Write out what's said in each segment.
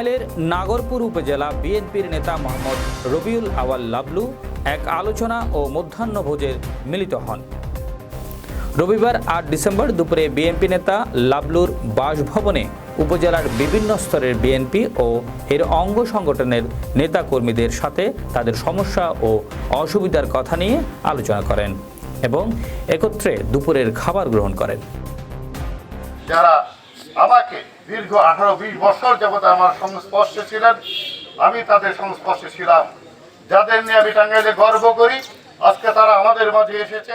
টাঙ্গাইলের নাগরপুর উপজেলা বিএনপির নেতা মোহাম্মদ রবিউল আওয়াল লাবলু এক আলোচনা ও মধ্যাহ্নভোজের মিলিত হন। রবিবার আট ডিসেম্বর দুপুরে বিএনপি নেতা লাবলুর বাসভবনে উপজেলার বিভিন্ন স্তরের বিএনপি ও এর অঙ্গ সংগঠনের নেতাকর্মীদের সাথে তাদের সমস্যা ও অসুবিধার কথা নিয়ে আলোচনা করেন এবং একত্রে দুপুরের খাবার গ্রহণ করেন। যারা আমাকে দীর্ঘ আঠারো, বিশ বছর যাবত আমার সংস্পর্শে ছিলেন। আমি তাদের সংস্পর্শে ছিলাম। যাদের নিয়ে আমি টাঙ্গাইলে গর্ব করি, আজকে তারা আমাদের মাঝে এসেছে।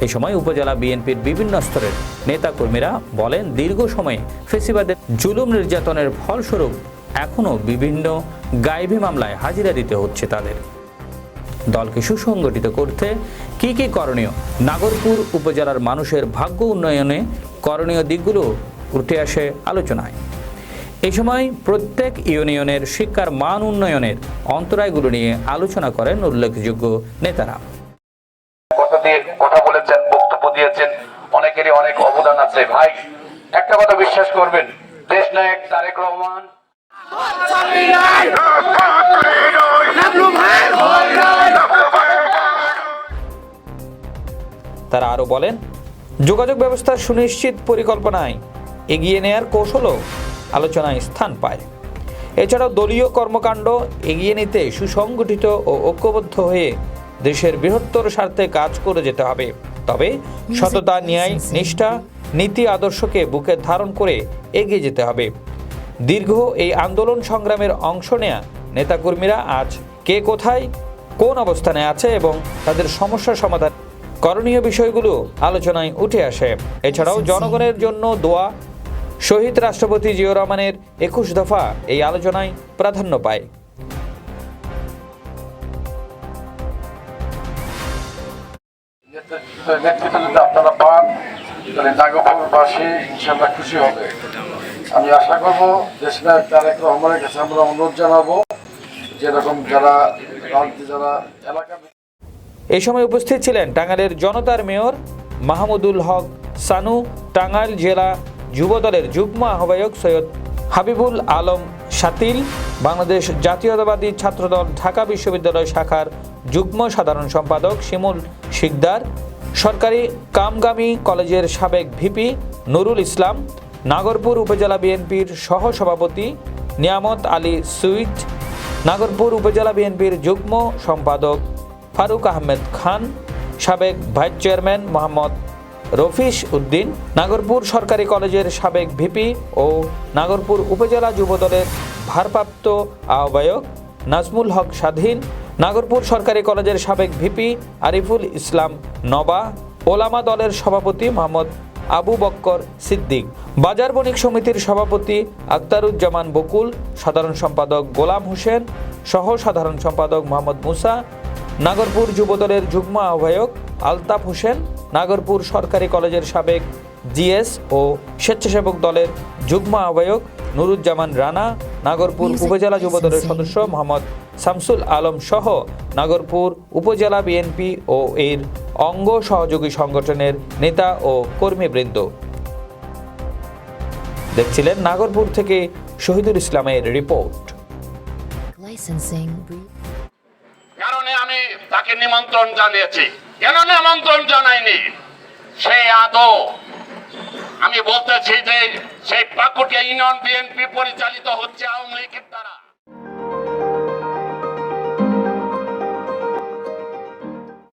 এই সময় উপজেলা বিএনপির বিভিন্ন স্তরের নেতাকর্মীরা বলেন, দীর্ঘ সময়ে ফেসিবাদের জুলুম নির্যাতনের ফলস্বরূপ এখনও বিভিন্ন গাইবি মামলায় হাজিরা দিতে হচ্ছে তাদের। দলকে সুসংগঠিত করতে কি কি করণীয়? নাগরপুর উপজেলার মানুষের ভাগ্য উন্নয়নে করণীয় দিকগুলো উঠে আসে আলোচনায়। এই সময় প্রত্যেক ইউনিয়নের শিক্ষার মান উন্নয়নের অন্তরায়গুলো নিয়ে আলোচনা করেন উল্লেখযোগ্য নেতারা। কথা বলেছেন বক্তব্য দিয়েছেন অনেকেরই অনেক অবদান আছে। ভাই একটা কথা বিশ্বাস করবেন দেশ নায়ক তারেক রহমান তারা আরও বলেন যোগাযোগ ব্যবস্থা সুনিশ্চিত পরিকল্পনায় এগিয়ে নেয়ার কৌশলও আলোচনায় স্থান পায়। এছাড়াও দলীয় কর্মকাণ্ড এগিয়ে নিতে সুসংগঠিত ও ঐক্যবদ্ধ হয়ে দেশের বৃহত্তর স্বার্থে কাজ করে যেতে হবে। তবে সততা, ন্যায়, নিষ্ঠা, নীতি, আদর্শকে বুকে ধারণ করে এগিয়ে যেতে হবে। দীর্ঘ এই আন্দোলন সংগ্রামের অংশ নেয়া নেতাকর্মীরা আজ কে কোথায়, কোন অবস্থানে আছে এবং তাদের সমস্যার সমাধান করণীয় বিষয়গুলো আলোচনায় উঠে আসে। এছাড়াও জনগণের জন্য দোয়া শহীদ রাষ্ট্রপতি জিয়া রহমানের একুশ দফা এই আলোচনায় প্রাধান্য পায়। নেতৃত্ব যদি আপনারা পান তাহলে নাগপুরবাসী ইনশাল্লাহ খুশি হবে আমি আশা করব তারেক রহমানের কাছে আমরা অনুরোধ জানাব যেরকম যারা রাজনীতি যারা এলাকা এই সময় উপস্থিত ছিলেন টাঙ্গাইলের জনতার মেয়র মাহমুদুল হক সানু, টাঙ্গাইল জেলা যুবদলের যুগ্ম আহ্বায়ক সৈয়দ হাবিবুল আলম শাতিল, বাংলাদেশ জাতীয়তাবাদী ছাত্রদল ঢাকা বিশ্ববিদ্যালয় শাখার যুগ্ম সাধারণ সম্পাদক শিমুল শিকদার, সরকারি কামগামী কলেজের সাবেক ভিপি নুরুল ইসলাম, নাগরপুর উপজেলা বিএনপির সহ সভাপতি নিয়ামত আলী সুইট, নাগরপুর উপজেলা বিএনপির যুগ্ম সম্পাদক ফারুক আহমেদ খান, সাবেক ভাইস চেয়ারম্যান মোহাম্মদ রফিস উদ্দিন, নাগরপুর সরকারি কলেজের সাবেক ভিপি ও নাগরপুর উপজেলা যুবদলের ভারপ্রাপ্ত আহ্বায়ক নাজমুল হক স্বাধীন, নাগরপুর সরকারি কলেজের সাবেক ভিপি আরিফুল ইসলাম নবা ওলামা দলের সভাপতি মোহাম্মদ আবু বক্কর সিদ্দিক, বাজার বণিক সমিতির সভাপতি আক্তারুজ্জামান বকুল, সাধারণ সম্পাদক গোলাম হোসেন, সহ সাধারণ সম্পাদক মোহাম্মদ মুসা নাগরপুর যুবদলের যুগ্ম আহ্বায়ক আলতাফ হোসেন নাগরপুর সরকারি কলেজের সাবেক জিএস ও স্বেচ্ছাসেবক দলের যুগ্ম আহ্বায়ক নুরুজ্জামান রানা নাগরপুর উপজেলা যুবদলের সদস্য মোহাম্মদ শামসুল আলম সহ নাগরপুর উপজেলা বিএনপি ও এর অঙ্গ সহযোগী সংগঠনের নেতা ও কর্মীবৃন্দ। দেখছিলেন নাগরপুর থেকে শহীদুল ইসলামের রিপোর্ট। তাকে নিমন্ত্রণ জানিয়েছি। কেন নিমন্ত্রণ জানাইনি সেই আদৌ। আমি বলতেছি যে সেই পাকুটিয়া ইউনিয়ন বিএনপি পরিচালিত হচ্ছে আওয়ামী লীগের দ্বারা।